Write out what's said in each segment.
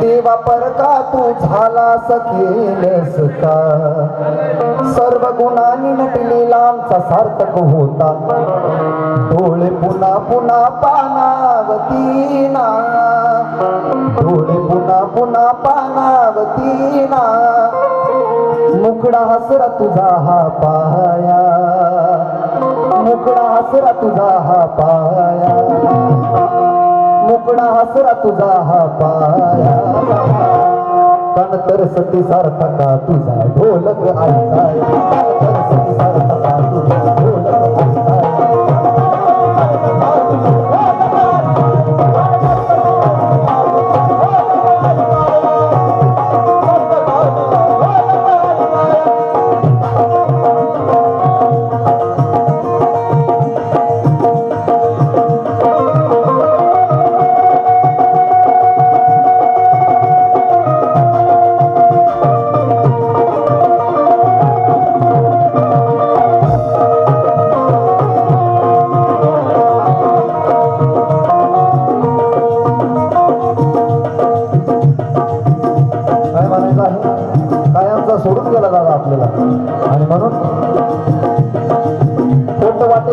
देवा परका तू झाला सखेलस का सर्व गुणांनी नटलेला आमचा सार्थक होता. डोळे पुन्हा पुन्हा पानावतीना डोळे पुन्हा पुन्हा पानावतीना मुकडा हसरा तुझा हा पाया. मुकडा हसरा तुझा हा पाया. मुकडा हसरा तुझा हा पाया. तन तर सती सारखा तुझा ढोलक आईचा. तन तर सती सारखा तुझा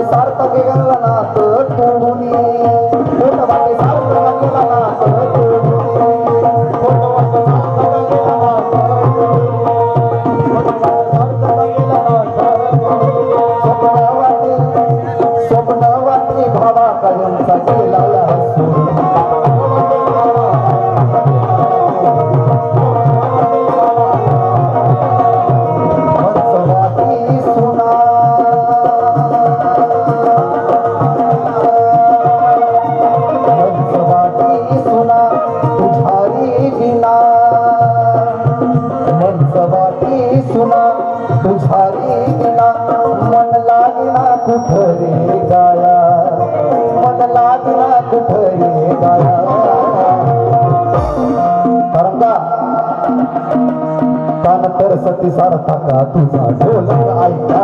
वाटे सार्थक गेला ना तोडून पोट वाटे सार्थक गेला तोडून वाटे सार्थक गेला स्वप्न वाटे स्वप्न वाटे भावा मन लागला कुठरी गाया मन लागला कुठरी गाया तरंगा कान तर सती सारखा का तुझा ढोलक ऐका?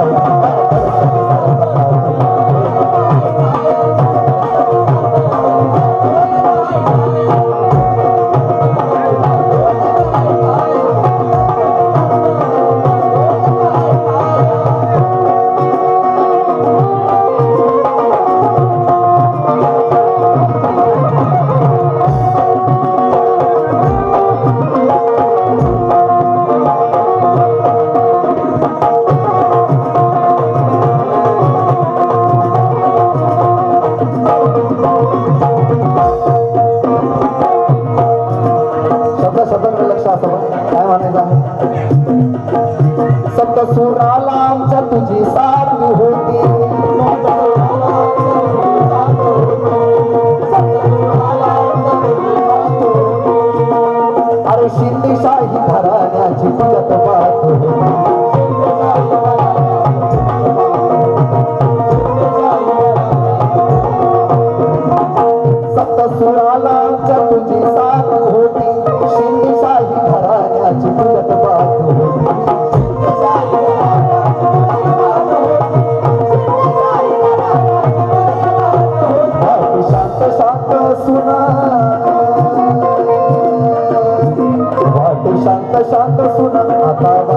सप्त सुराला आमच्या तुझी साथ होती. अरे शिंदेशाही घराण्याची तुझ्यात बात होती. बाकी शांत शांत सुना आता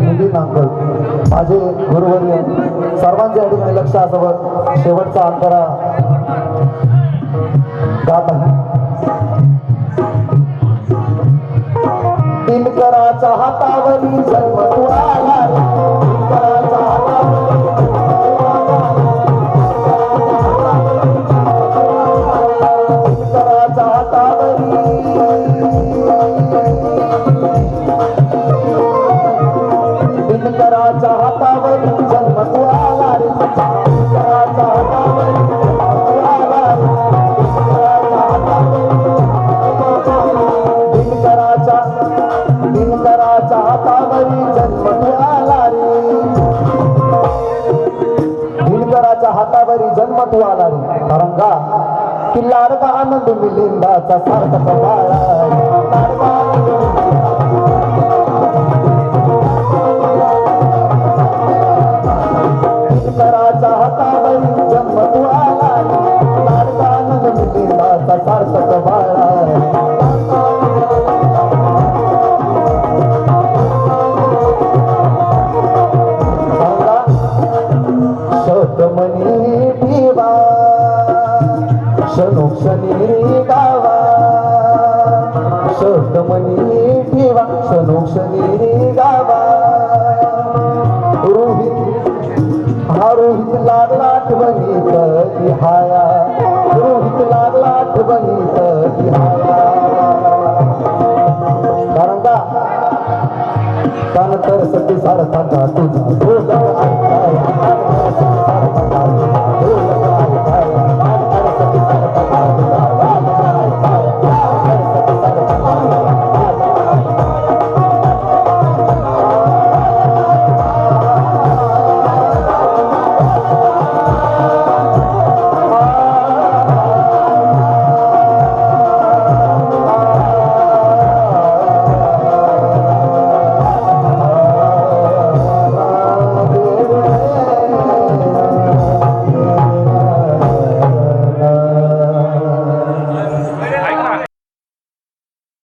म्हणून नांदकर माझे गुरुवर्य सर्वांच्या या ठिकाणी लक्ष असावं शेवटचा अंतरा गात आहे. दिनकराच्या हातावरी हातावरी जन्म तू आला रे. तरंगा की? लाडका आनंद मिलिंदाचा सार्थक बाळा. शब्दमणी ठेवा क्षणोक्षणी गावा. रोहित हा रोहित लागला आठवणी कधी हाया. रोहित लागला आठवणी कधी हाया. कारण का कान तर सती सारखा तुझा